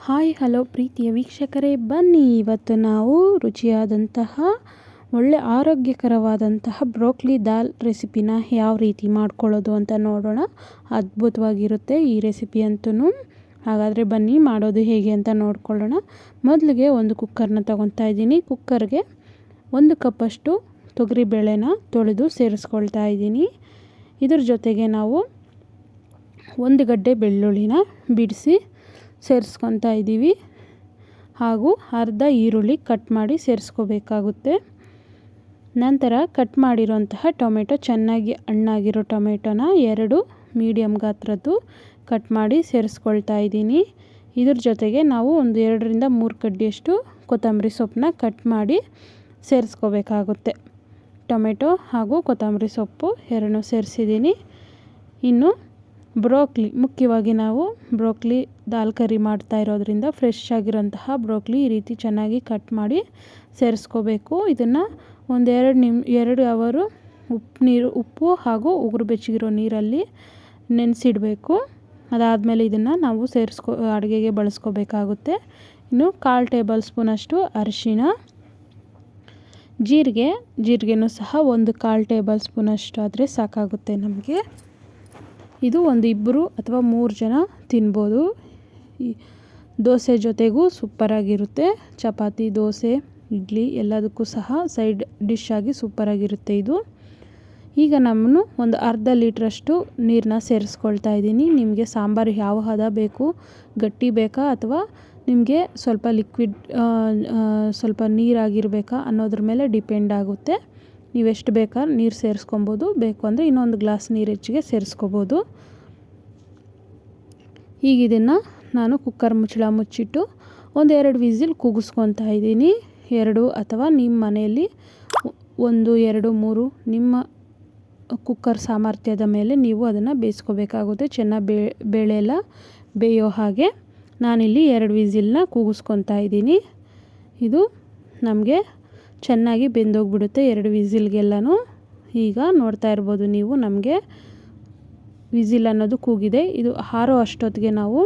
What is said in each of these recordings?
Hi, hello ಪ್ರೀತಿಯ ವೀಕ್ಷಕರೇ, ಬನ್ನಿ ಇವತ್ತು ನಾವು ರುಚಿಯಾದಂತಹ, ಒಳ್ಳೆ ಆರೋಗ್ಯಕರವಾದಂತಹ ಬ್ರೋಕ್ಲಿ ದಾಲ್ ರೆಸಿಪಿನ ಯಾವ ರೀತಿ ಮಾಡ್ಕೊಳ್ಳೋದು ಅಂತ ನೋಡೋಣ. ಅದ್ಭುತವಾಗಿರುತ್ತೆ ಈ ರೆಸಿಪಿ ಅಂತೂ ಹಾಗಾದರೆ ಬನ್ನಿ, ಮಾಡೋದು ಹೇಗೆ ಅಂತ ನೋಡ್ಕೊಳ್ಳೋಣ. ಮೊದಲಿಗೆ ಒಂದು ಕುಕ್ಕರ್ನ ತೊಗೊತಾ ಇದ್ದೀನಿ. ಕುಕ್ಕರ್ಗೆ ಒಂದು ಕಪ್ಪಷ್ಟು ತೊಗರಿಬೇಳೆನ ತೊಳೆದು ಸೇರಿಸ್ಕೊಳ್ತಾ ಇದ್ದೀನಿ. ಇದ್ರ ಜೊತೆಗೆ ನಾವು ಒಂದು ಗಡ್ಡೆ ಬೆಳ್ಳುಳ್ಳಿನ ಬಿಡಿಸಿ ಸೇರಿಸ್ಕೊತಾ ಇದ್ದೀವಿ. ಹಾಗೂ ಅರ್ಧ ಈರುಳ್ಳಿ ಕಟ್ ಮಾಡಿ ಸೇರಿಸ್ಕೋಬೇಕಾಗುತ್ತೆ. ನಂತರ ಕಟ್ ಮಾಡಿರೋಂತಹ ಟೊಮೆಟೊ, ಚೆನ್ನಾಗಿ ಹಣ್ಣಾಗಿರೋ ಟೊಮೆಟೊನ ಎರಡು ಮೀಡಿಯಮ್ ಗಾತ್ರದ್ದು ಕಟ್ ಮಾಡಿ ಸೇರಿಸ್ಕೊಳ್ತಾ ಇದ್ದೀನಿ. ಇದ್ರ ಜೊತೆಗೆ ನಾವು ಒಂದು ಎರಡರಿಂದ ಮೂರು ಕಡ್ಡಿಯಷ್ಟು ಕೊತ್ತಂಬರಿ ಸೊಪ್ಪನ್ನ ಕಟ್ ಮಾಡಿ ಸೇರಿಸ್ಕೋಬೇಕಾಗುತ್ತೆ. ಟೊಮೆಟೊ ಹಾಗೂ ಕೊತ್ತಂಬರಿ ಸೊಪ್ಪು ಎರಡನ್ನೂ ಸೇರಿಸಿದ್ದೀನಿ. ಇನ್ನು ಬ್ರೋಕ್ಲಿ, ಮುಖ್ಯವಾಗಿ ನಾವು ಬ್ರೋಕ್ಲಿ ದಾಲ್ ಕರಿ ಮಾಡ್ತಾ ಇರೋದ್ರಿಂದ ಫ್ರೆಶ್ ಆಗಿರೋಂತಹ ಬ್ರೋಕ್ಲಿ ಈ ರೀತಿ ಚೆನ್ನಾಗಿ ಕಟ್ ಮಾಡಿ ಸೇರಿಸ್ಕೋಬೇಕು. ಇದನ್ನು ಒಂದೆರಡು ನಿಮ್, ಎರಡು ಅವರು ಉಪ್ಪು ನೀರು, ಉಪ್ಪು ಹಾಗೂ ಉಗುರು ಬೆಚ್ಚಗಿರೋ ನೀರಲ್ಲಿ ನೆನೆಸಿಡಬೇಕು. ಅದಾದಮೇಲೆ ಇದನ್ನು ನಾವು ಸೇರಿಸ್ಕೊ, ಅಡುಗೆಗೆ ಬಳಸ್ಕೋಬೇಕಾಗುತ್ತೆ. ಇನ್ನು ಕಾಲು ಟೇಬಲ್ ಸ್ಪೂನಷ್ಟು ಅರಿಶಿಣ. ಜೀರಿಗೆ, ಜೀರಿಗೆನೂ ಸಹ ಒಂದು ಕಾಲು ಟೇಬಲ್ ಸ್ಪೂನಷ್ಟು ಆದರೆ ಸಾಕಾಗುತ್ತೆ ನಮಗೆ. ಇದು ಒಂದು ಇಬ್ಬರು ಅಥವಾ ಮೂರು ಜನ ತಿನ್ಬೋದು. ಈ ದೋಸೆ ಜೊತೆಗೂ ಸೂಪರಾಗಿರುತ್ತೆ ಚಪಾತಿ, ದೋಸೆ, ಇಡ್ಲಿ ಎಲ್ಲದಕ್ಕೂ ಸಹ ಸೈಡ್ ಡಿಶ್ ಆಗಿ ಸೂಪರಾಗಿರುತ್ತೆ ಇದು. ಈಗ ನಾನು ಒಂದು ಅರ್ಧ ಲೀಟ್ರಷ್ಟು ನೀರನ್ನ ಸೇರಿಸ್ಕೊಳ್ತಾ ಇದ್ದೀನಿ. ನಿಮಗೆ ಸಾಂಬಾರು ಯಾವ ಹದ ಬೇಕು, ಗಟ್ಟಿ ಬೇಕಾ ಅಥವಾ ನಿಮಗೆ ಸ್ವಲ್ಪ ಲಿಕ್ವಿಡ್ ಸ್ವಲ್ಪ ನೀರಾಗಿರಬೇಕಾ ಅನ್ನೋದ್ರ ಮೇಲೆ ಡಿಪೆಂಡ್ ಆಗುತ್ತೆ. ನೀವು ಬೇಕಾದ್ರೆ ಬೇಕಾ ನೀರು ಸೇರಿಸ್ಕೊಬೋದು. ಬೇಕು ಅಂದರೆ ಇನ್ನೊಂದು ಗ್ಲಾಸ್ ನೀರು ಹೆಚ್ಚಿಗೆ ಸೇರಿಸ್ಕೋಬೋದು. ಈಗ ಇದನ್ನು ನಾನು ಕುಕ್ಕರ್ ಮುಚ್ಚಳ ಮುಚ್ಚಿಟ್ಟು ಒಂದೆರಡು ವಿಸಿಲ್ ಕೂಗಿಸ್ಕೊತಾ ಇದ್ದೀನಿ. ಎರಡು ಅಥವಾ ನಿಮ್ಮ ಮನೆಯಲ್ಲಿ ಒಂದು, ಎರಡು, ಮೂರು ನಿಮ್ಮ ಕುಕ್ಕರ್ ಸಾಮರ್ಥ್ಯದ ಮೇಲೆ ನೀವು ಅದನ್ನು ಬೇಯಿಸ್ಕೋಬೇಕಾಗುತ್ತೆ. ಚೆನ್ನಾಗಿ ಬೇ ಬೇಳೆ ಎಲ್ಲ ಬೇಯೋ ಹಾಗೆ ನಾನಿಲ್ಲಿ ಎರಡು ವಿಸಿಲ್ನ ಕೂಗಿಸ್ಕೊತಾ ಇದ್ದೀನಿ. ಇದು ನಮಗೆ ಚೆನ್ನಾಗಿ ಬೆಂದೋಗ್ಬಿಡುತ್ತೆ ಎರಡು ವಿಸಿಲ್ಗೆಲ್ಲನೂ. ಈಗ ನೋಡ್ತಾ ಇರ್ಬೋದು ನೀವು ನಮಗೆ ವಿಸಿಲ್ ಅನ್ನೋದು ಕೂಗಿದೆ. ಇದು ಹಾರೋ ಅಷ್ಟೊತ್ತಿಗೆ ನಾವು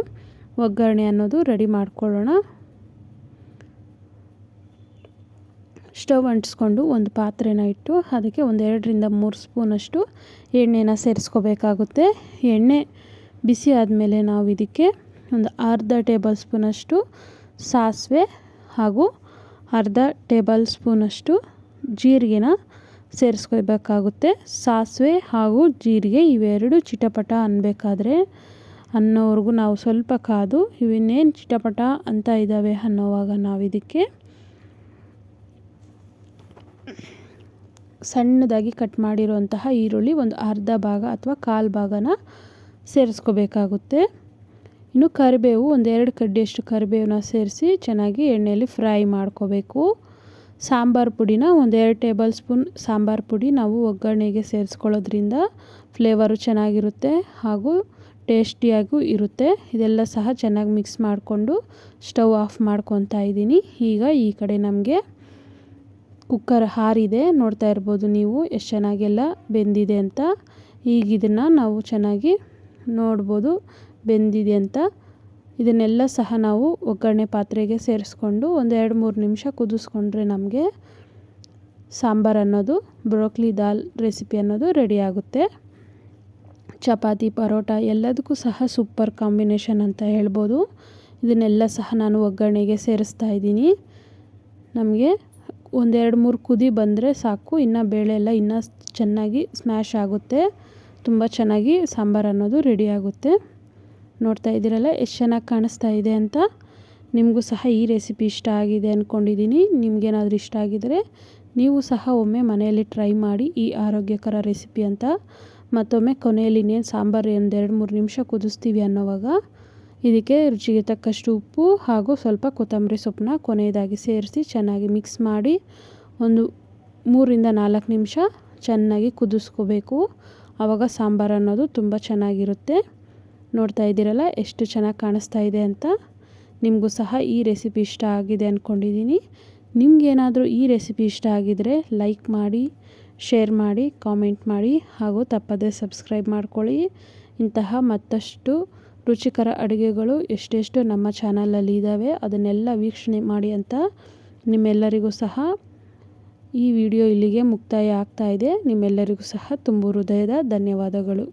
ಒಗ್ಗರಣೆ ಅನ್ನೋದು ರೆಡಿ ಮಾಡ್ಕೊಳ್ಳೋಣ. ಸ್ಟವ್ ಅಂಟಿಸ್ಕೊಂಡು ಒಂದು ಪಾತ್ರೆನ ಇಟ್ಟು ಅದಕ್ಕೆ ಒಂದು ಎರಡರಿಂದ ಮೂರು ಸ್ಪೂನಷ್ಟು ಎಣ್ಣೆನ ಸೇರಿಸ್ಕೋಬೇಕಾಗುತ್ತೆ. ಎಣ್ಣೆ ಬಿಸಿ ಆದಮೇಲೆ ನಾವು ಇದಕ್ಕೆ ಒಂದು ಅರ್ಧ ಟೇಬಲ್ ಸ್ಪೂನಷ್ಟು ಸಾಸಿವೆ ಹಾಗೂ ಅರ್ಧ ಟೇಬಲ್ ಸ್ಪೂನಷ್ಟು ಜೀರಿಗೆನ ಸೇರಿಸ್ಕೋಬೇಕಾಗುತ್ತೆ ಸಾಸಿವೆ ಹಾಗೂ ಜೀರಿಗೆ ಇವೆರಡು ಚಿಟಪಟ ಅನ್ನಬೇಕಾದ್ರೆ ಅನ್ನೋವರೆಗೂ ನಾವು ಸ್ವಲ್ಪ ಕಾದು ಇವನ್ನೇನು ಚಿಟಪಟ ಅಂತ ಇದ್ದಾವೆ ಅನ್ನೋವಾಗ ನಾವು ಇದಕ್ಕೆ ಸಣ್ಣದಾಗಿ ಕಟ್ ಮಾಡಿರುವಂತಹ ಈರುಳ್ಳಿ ಒಂದು ಅರ್ಧ ಭಾಗ ಅಥವಾ ಕಾಲು ಭಾಗನ ಸೇರಿಸ್ಕೋಬೇಕಾಗುತ್ತೆ. ಇನ್ನು ಕರಿಬೇವು ಒಂದೆರಡು ಕಡ್ಡಿಯಷ್ಟು ಕರಿಬೇವನ್ನ ಸೇರಿಸಿ ಚೆನ್ನಾಗಿ ಎಣ್ಣೆಯಲ್ಲಿ ಫ್ರೈ ಮಾಡ್ಕೋಬೇಕು. ಸಾಂಬಾರು ಪುಡಿನ ಒಂದೆರಡು ಟೇಬಲ್ ಸ್ಪೂನ್ ಸಾಂಬಾರು ಪುಡಿ ನಾವು ಒಗ್ಗರಣೆಗೆ ಸೇರಿಸ್ಕೊಳ್ಳೋದ್ರಿಂದ ಫ್ಲೇವರು ಚೆನ್ನಾಗಿರುತ್ತೆ ಹಾಗೂ ಟೇಸ್ಟಿಯಾಗೂ ಇರುತ್ತೆ. ಇದೆಲ್ಲ ಸಹ ಚೆನ್ನಾಗಿ ಮಿಕ್ಸ್ ಮಾಡಿಕೊಂಡು ಸ್ಟವ್ ಆಫ್ ಮಾಡ್ಕೊತಾ ಇದ್ದೀನಿ. ಈಗ ಈ ಕಡೆ ನಮಗೆ ಕುಕ್ಕರ್ ಹಾರಿದೆ. ನೋಡ್ತಾ ಇರ್ಬೋದು ನೀವು ಎಷ್ಟು ಚೆನ್ನಾಗೆಲ್ಲ ಬೆಂದಿದೆ ಅಂತ. ಈಗ ಇದನ್ನು ನಾವು ಚೆನ್ನಾಗಿ ನೋಡ್ಬೋದು. ಬೆಂದಿದೆ ಅಂತ ಇದನ್ನೆಲ್ಲ ಸಹ ನಾವು ಒಗ್ಗರಣೆ ಪಾತ್ರೆಗೆ ಸೇರಿಸ್ಕೊಂಡು ಒಂದು ಎರಡು ಮೂರು ನಿಮಿಷ ಕುದಿಸ್ಕೊಂಡ್ರೆ ನಮಗೆ ಸಾಂಬಾರು ಅನ್ನೋದು, ಬ್ರೋಕ್ಲಿ ದಾಲ್ ರೆಸಿಪಿ ಅನ್ನೋದು ರೆಡಿ ಆಗುತ್ತೆ. ಚಪಾತಿ, ಪರೋಟ ಎಲ್ಲದಕ್ಕೂ ಸಹ ಸೂಪರ್ ಕಾಂಬಿನೇಷನ್ ಅಂತ ಹೇಳ್ಬೋದು. ಇದನ್ನೆಲ್ಲ ಸಹ ನಾನು ಒಗ್ಗರಣೆಗೆ ಸೇರಿಸ್ತಾ ಇದ್ದೀನಿ. ನಮಗೆ ಒಂದೆರಡು ಮೂರು ಕುದಿ ಬಂದರೆ ಸಾಕು, ಇನ್ನು ಬೇಳೆ ಎಲ್ಲ ಇನ್ನೂ ಚೆನ್ನಾಗಿ ಸ್ಮ್ಯಾಶ್ ಆಗುತ್ತೆ. ತುಂಬ ಚೆನ್ನಾಗಿ ಸಾಂಬಾರು ಅನ್ನೋದು ರೆಡಿ ಆಗುತ್ತೆ. ನೋಡ್ತಾ ಇದ್ದೀರಲ್ಲ, ಎಷ್ಟು ಚೆನ್ನಾಗಿ ಕಾಣಿಸ್ತಾ ಇದೆ ಅಂತ ನಿಮಗೂ ಸಹ ಈ ರೆಸಿಪಿ ಇಷ್ಟ ಆಗಿದೆ ಅಂದ್ಕೊಂಡಿದ್ದೀನಿ ನಿಮಗೇನಾದರೂ ಇಷ್ಟ ಆಗಿದರೆ ನೀವು ಸಹ ಒಮ್ಮೆ ಮನೆಯಲ್ಲಿ ಟ್ರೈ ಮಾಡಿ ಈ ಆರೋಗ್ಯಕರ ರೆಸಿಪಿ ಅಂತ. ಮತ್ತೊಮ್ಮೆ ಕೊನೆಯಲ್ಲಿ ಇನ್ನೇನು ಸಾಂಬಾರು ಒಂದೆರಡು ಮೂರು ನಿಮಿಷ ಕುದಿಸ್ತೀವಿ ಅನ್ನೋವಾಗ ಇದಕ್ಕೆ ರುಚಿಗೆ ತಕ್ಕಷ್ಟು ಉಪ್ಪು ಹಾಗೂ ಸ್ವಲ್ಪ ಕೊತ್ತಂಬರಿ ಸೊಪ್ಪನ್ನ ಕೊನೆಯದಾಗಿ ಸೇರಿಸಿ ಚೆನ್ನಾಗಿ ಮಿಕ್ಸ್ ಮಾಡಿ ಒಂದು ಮೂರಿಂದ ನಾಲ್ಕು ನಿಮಿಷ ಚೆನ್ನಾಗಿ ಕುದಿಸ್ಕೋಬೇಕು. ಆವಾಗ ಸಾಂಬಾರು ಅನ್ನೋದು ತುಂಬ ಚೆನ್ನಾಗಿರುತ್ತೆ. ನೋಡ್ತಾ ಇದ್ದೀರಲ್ಲ, ಎಷ್ಟು ಚೆನ್ನಾಗಿ ಕಾಣಿಸ್ತಾ ಇದೆ ಅಂತ ನಿಮಗೂ ಸಹ ಈ ರೆಸಿಪಿ ಇಷ್ಟ ಆಗಿದೆ ಅಂದ್ಕೊಂಡಿದ್ದೀನಿ ನಿಮಗೇನಾದರೂ ಈ ರೆಸಿಪಿ ಇಷ್ಟ ಆಗಿದರೆ ಲೈಕ್ ಮಾಡಿ, ಶೇರ್ ಮಾಡಿ, ಕಾಮೆಂಟ್ ಮಾಡಿ, ಹಾಗೂ ತಪ್ಪದೇ ಸಬ್ಸ್ಕ್ರೈಬ್ ಮಾಡ್ಕೊಳ್ಳಿ. ಇಂತಹ ಮತ್ತಷ್ಟು ರುಚಿಕರ ಅಡುಗೆಗಳು ಎಷ್ಟೆಷ್ಟು ನಮ್ಮ ಚಾನಲಲ್ಲಿ ಇದ್ದಾವೆ, ಅದನ್ನೆಲ್ಲ ವೀಕ್ಷಣೆ ಮಾಡಿ ಅಂತ ನಿಮ್ಮೆಲ್ಲರಿಗೂ ಸಹ ಈ ವಿಡಿಯೋ ಇಲ್ಲಿಗೆ ಮುಕ್ತಾಯ ಆಗ್ತಾ ಇದೆ. ನಿಮ್ಮೆಲ್ಲರಿಗೂ ಸಹ ತುಂಬ ಹೃದಯದ ಧನ್ಯವಾದಗಳು.